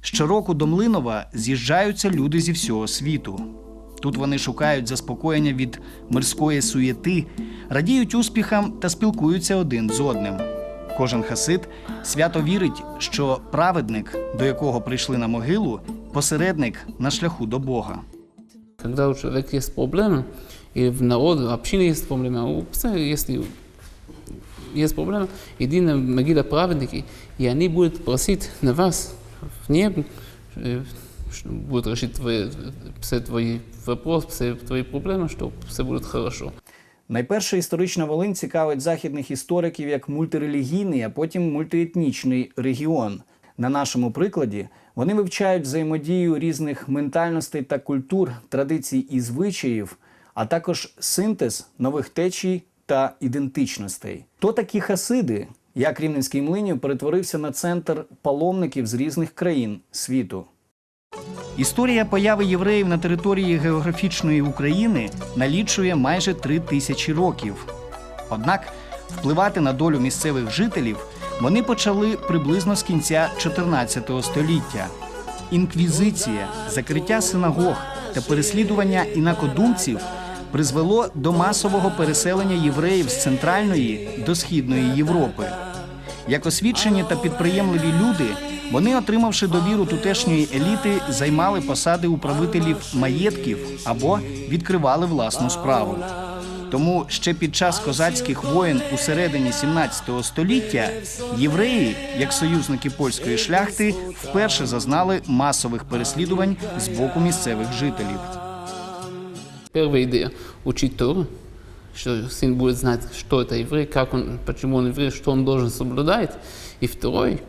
Щороку до Млинова з'їжджаються люди зі всього світу. Тут вони шукають заспокоєння від мирської суєти, радіють успіхам та спілкуються один з одним. Кожен хасид свято вірить, що праведник, до якого прийшли на могилу, посередник на шляху до Бога. Когда у человека есть проблемы, и в народе, в общине есть проблемы, у пса, если есть проблемы, иди на могилу праведники, и они будут просить на вас в небе, э, что будут решить твои, все твои вопросы, все твои проблемы, что все будет хорошо. Найперше історична Волинь цікавить західних істориків як мультирелігійний, а потім мультиетнічний регіон. На нашому прикладі вони вивчають взаємодію різних ментальностей та культур, традицій і звичаїв, а також синтез нових течій та ідентичностей. То такі хасиди, як Рівненський млинів перетворився на центр паломників з різних країн світу. Історія появи євреїв на території географічної України налічує майже три тисячі років. Однак впливати на долю місцевих жителів вони почали приблизно з кінця 14 століття. Інквізиція, закриття синагог та переслідування інакодумців призвело до масового переселення євреїв з центральної до східної Європи. Як освічені та підприємливі люди, вони, отримавши довіру тутешньої еліти, займали посади управителів маєтків або відкривали власну справу. Тому ще під час козацьких воєн у середині 17 століття євреї, як союзники польської шляхти, вперше зазнали масових переслідувань з боку місцевих жителів. Первая идея – учить Тору, что сын будет знать, что это еврей, как он, почему он еврей, что он должен соблюдать. И второй,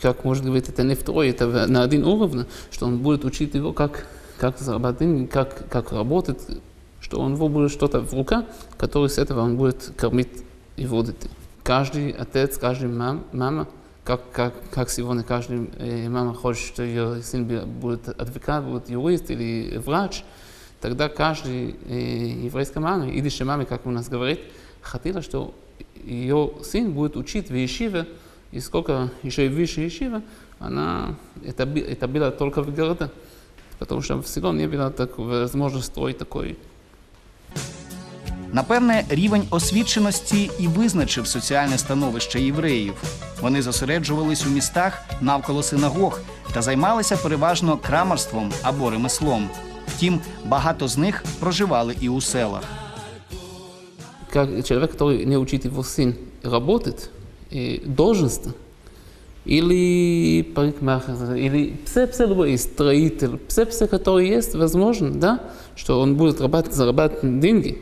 как можно говорить, это не второй, это на один уровень, что он будет учить его, как, как зарабатывать деньги, как, как работать, что у него будет что-то в руках, который с этого он будет кормить его детей. Каждый отец, каждый мам, мама, как, как, как сегодня каждая э, мама хочет, что ее сын бе- будет адвокат, будет юрист или врач, тогда каждый э, еврейская мама, идущая мама, как у нас говорит, хотела, что ее сын будет учить в Ешиве, и сколько еще и выше Ешива, она, это, би- это было только в городе, потому что в село не было так, возможности строить такой Напевне, рівень освіченості і визначив соціальне становище євреїв. Вони зосереджувались у містах навколо синагог та займалися переважно крамарством або ремеслом. Втім, багато з них проживали і у селах. как человек, который не учит его сын работать, и должность, или парикмахер, или все, все любой, строитель, все, все, который есть, возможно, да, что он будет работать, зарабатывать деньги,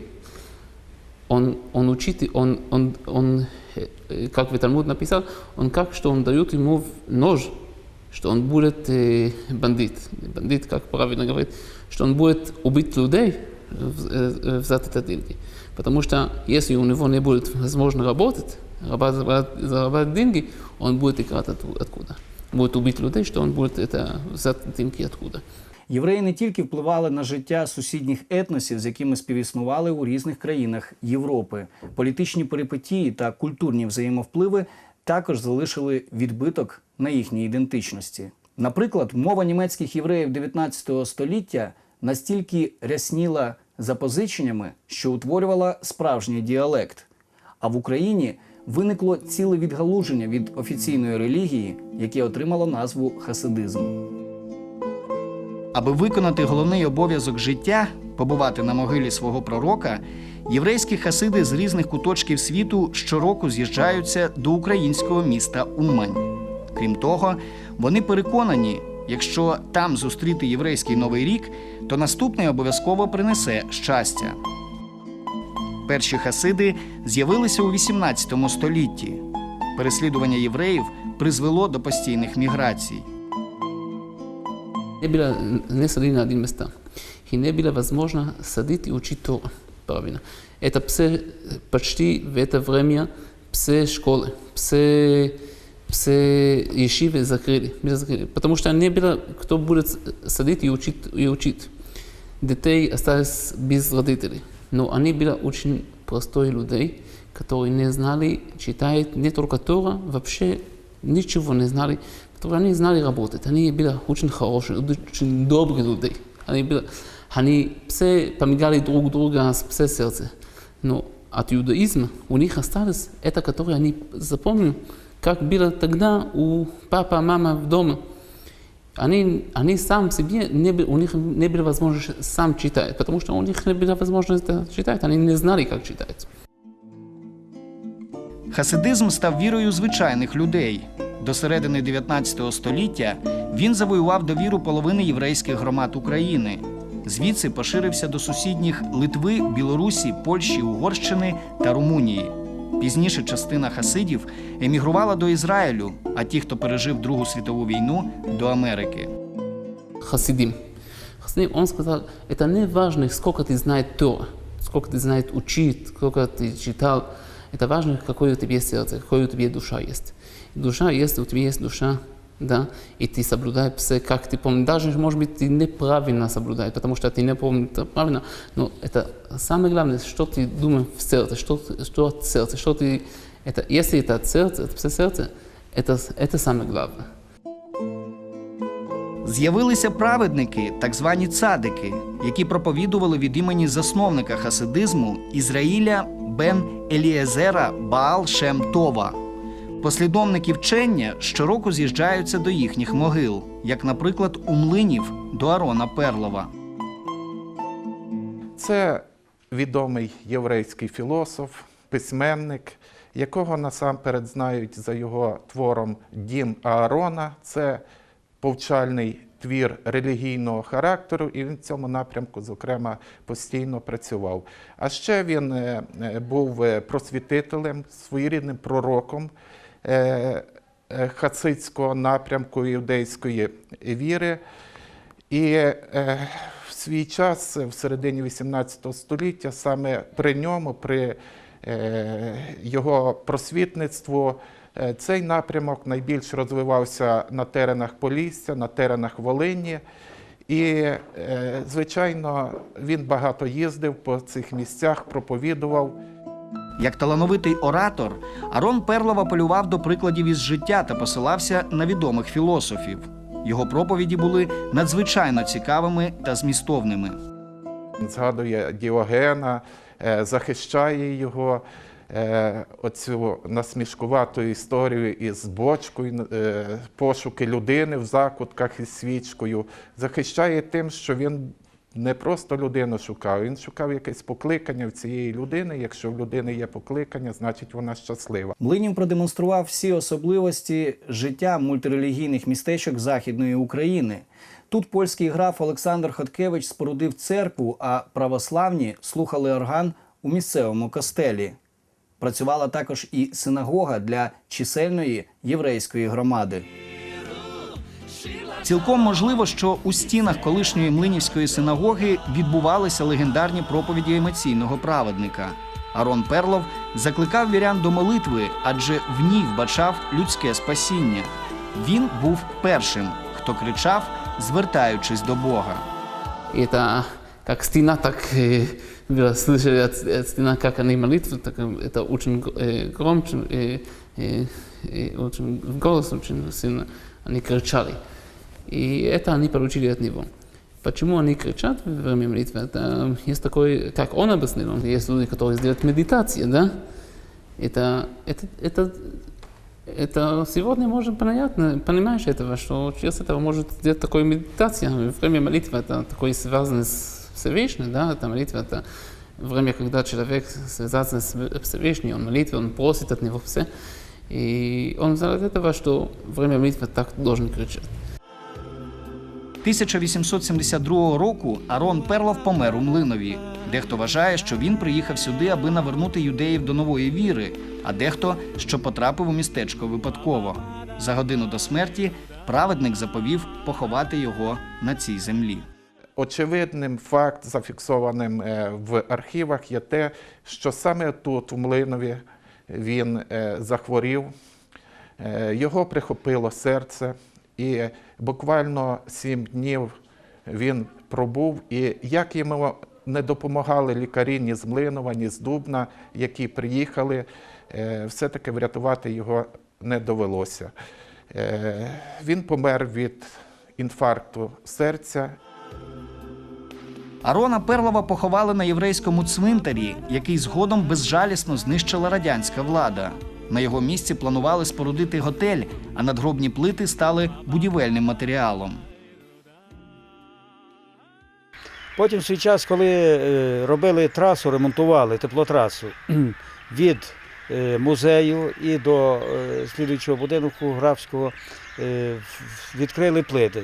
он, он учит, и он, он, он, э, как в Талмуд написал, он как, что он дает ему в нож, что он будет э, бандит. Бандит, как правильно говорит, что он будет убить людей, в- э, взять это деньги. Потому что если у него не будет возможно работать, зарабатывать, зарабатывать деньги, он будет играть отту- откуда. Будет убить людей, что он будет это взять деньги откуда. Євреї не тільки впливали на життя сусідніх етносів, з якими співіснували у різних країнах Європи. Політичні перипетії та культурні взаємовпливи також залишили відбиток на їхній ідентичності. Наприклад, мова німецьких євреїв 19 століття настільки рясніла запозиченнями, що утворювала справжній діалект. А в Україні виникло ціле відгалуження від офіційної релігії, яке отримало назву хасидизм. Аби виконати головний обов'язок життя побувати на могилі свого пророка, єврейські хасиди з різних куточків світу щороку з'їжджаються до українського міста Умань. Крім того, вони переконані, якщо там зустріти єврейський новий рік, то наступний обов'язково принесе щастя. Перші хасиди з'явилися у 18 столітті. Переслідування євреїв призвело до постійних міграцій. Не было не садили на один места. И не было возможно садить и учить Тору правильно. Это все почти в это время все школы, все, все ешивы закрыли, были закрыли. Потому что не было кто будет садить и учить. И учить. Детей остались без родителей. Но они были очень простые людей, которые не знали читать не только Тора, вообще ничего не знали, которые они знали работать. Они были очень хорошие, очень добрые люди. Они, были, они все помогали друг другу с все сердце. Но от иудаизма у них осталось это, которое они запомнили, как было тогда у папа, мама в доме. Они, они сам себе, не, бы- у них не было возможности сам читать, потому что у них не было возможности это читать, они не знали, как читать. Хасидизм став вірою звичайних людей. До середини 19 століття він завоював довіру половини єврейських громад України. Звідси поширився до сусідніх Литви, Білорусі, Польщі, Угорщини та Румунії. Пізніше частина хасидів емігрувала до Ізраїлю, а ті, хто пережив Другу світову війну, до Америки. Хасидим. Хасидим, он сказал, это не важно, сколько ты знаешь Тора, сколько ты знаешь учить, сколько ты читал. Это важно, какое у тебя сердце, какое у тебя душа есть. Душа есть, у тебя есть душа, да, и ты соблюдаешь все, как ты помнишь. Даже, может быть, ты неправильно соблюдаешь, потому что ты не помнишь это правильно, но это самое главное, что ты думаешь в сердце, что, что от сердца, что ты... Это, если это от сердца, это все сердце, это, это самое главное. З'явилися праведники, так звані цадики, які проповідували від імені засновника хасидизму Ізраїля бен Елієзера Баал Шем Това. Послідовники вчення щороку з'їжджаються до їхніх могил, як, наприклад, у млинів до Арона Перлова. Це відомий єврейський філософ, письменник, якого насамперед знають за його твором Дім Аарона. Це повчальний твір релігійного характеру, і він в цьому напрямку, зокрема, постійно працював. А ще він е, е, був е, просвітителем, своєрідним пророком хасидського напрямку іудейської віри. І е, в свій час, в середині 18 століття, саме при ньому, при е, його просвітництву, е, цей напрямок найбільш розвивався на теренах Полісся, на теренах Волині. І, е, звичайно, він багато їздив по цих місцях, проповідував. Як талановитий оратор, Арон Перлов апелював до прикладів із життя та посилався на відомих філософів. Його проповіді були надзвичайно цікавими та змістовними. Згадує Діогена, е, захищає його, е, оцю насмішкувату історію із бочкою, е, пошуки людини в закутках із свічкою. Захищає тим, що він не просто людину шукав, він шукав якесь покликання в цієї людини. Якщо в людини є покликання, значить вона щаслива. Млинів продемонстрував всі особливості життя мультирелігійних містечок Західної України. Тут польський граф Олександр Хоткевич спорудив церкву, а православні слухали орган у місцевому костелі. Працювала також і синагога для чисельної єврейської громади. Цілком можливо, що у стінах колишньої млинівської синагоги відбувалися легендарні проповіді емоційного праведника. Арон Перлов закликав вірян до молитви, адже в ній вбачав людське спасіння. Він був першим, хто кричав, звертаючись до Бога. И это как стена, так э, вы слышали от, от стена, как они молитвы, так э, это очень э, громче, э, э, э, очень в голос очень сильно они кричали. И это они получили от него. Почему они кричат во время молитвы? Это есть такой, как он объяснил, есть люди, которые делают медитацию, да? Это, это, это, это сегодня может понятно, понимаешь этого, что через этого может сделать такую медитацию. Время молитвы это такое связано с Всевышним, да, это молитва, это время, когда человек связан с Всевышним, он молитве, он просит от него все. И он от этого, что время молитвы так должен кричать. 1872 року Арон Перлов помер у Млинові. Дехто вважає, що він приїхав сюди, аби навернути юдеїв до нової віри, а дехто, що потрапив у містечко випадково. За годину до смерті праведник заповів поховати його на цій землі. Очевидним факт, зафіксованим е, в архівах, є те, що саме тут, у Млинові, він е, захворів, е, його прихопило серце, і буквально сім днів він пробув. І як йому не допомагали лікарі ні з Млинова, ні з Дубна, які приїхали, е, все-таки врятувати його не довелося. Е, Він помер від інфаркту серця Арона Перлова поховали на єврейському цвинтарі, який згодом безжалісно знищила радянська влада. На його місці планували спорудити готель, а надгробні плити стали будівельним матеріалом. Потім в свій час, коли е, робили трасу, ремонтували теплотрасу від е, музею і до е, слідуючого будинку графського, відкрили плити.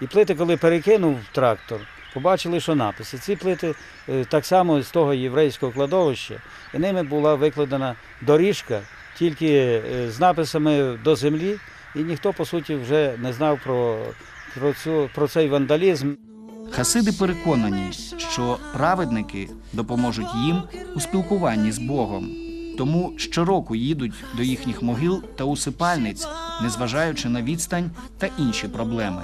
І плити, коли перекинув трактор, побачили, що написи. Ці плити так само з того єврейського кладовища, і ними була викладена доріжка тільки е, з написами до землі, і ніхто, по суті, вже не знав про, про, цю, про цей вандалізм. Хасиди переконані, що праведники допоможуть їм у спілкуванні з Богом. Тому щороку їдуть до їхніх могил та усипальниць, незважаючи на відстань та інші проблеми.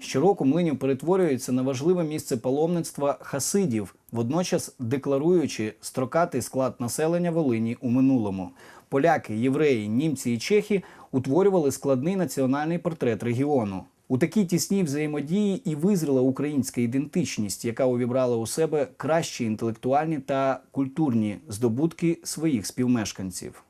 Щороку млинів перетворюється на важливе місце паломництва хасидів, водночас декларуючи строкатий склад населення Волині у минулому. Поляки, євреї, німці і чехи утворювали складний національний портрет регіону. У такій тісній взаємодії і визріла українська ідентичність, яка увібрала у себе кращі інтелектуальні та культурні здобутки своїх співмешканців.